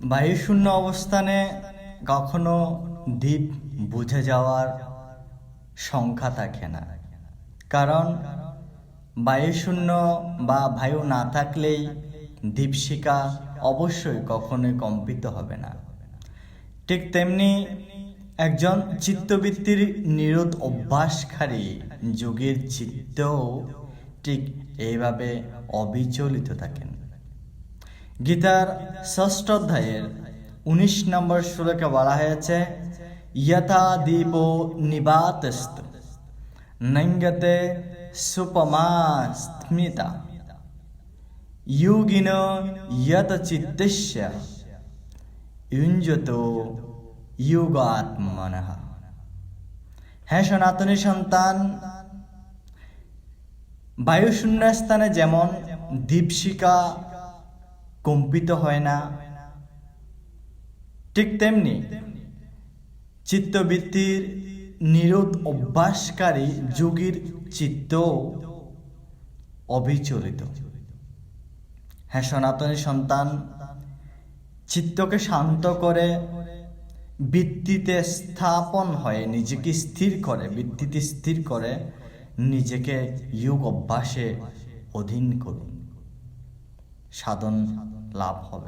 বায়ুশূন্য অবস্থানে কখনো দ্বীপ বুঝে যাওয়ার সংখ্যা থাকে না। কারণ বায়ুশূন্য বা বায়ু না থাকলেই দীপশিকা অবশ্যই কখনোই কম্পিত হবে না। ঠিক তেমনি একজন চিত্তবৃত্তির নিরোধ অভ্যাসকারী যোগীর চিত্তও ঠিক এইভাবে অবিচলিত থাকেন। গীতার ষষ্ঠ অধ্যায়ের উনিশ নম্বর শ্লোকে বলা হয়েছে যথা দীপ নিবাতস্ত নঙ্গতে সুপমা স্মিতা। যোগিন যত চিত্তস্য ইঞ্জত যোগাত্মন হ্যাঁ সনাতনী সন্তান বায়ুশূন্য স্থানে যেমন দীপশিকা কম্পিত হয় না। ঠিক তেমনি চিত্তবৃত্তির নিরোধ অভ্যাসকারী যোগীর চিত্ত অবিচলিত। হ্যাঁ সনাতনী সন্তান, চিত্তকে শান্ত করে বৃত্তিতে স্থাপন হয়ে, নিজেকে স্থির করে, বৃত্তিতে স্থির করে নিজেকে যোগ অভ্যাসে অধীন করুন। সাধন লাভ হবে।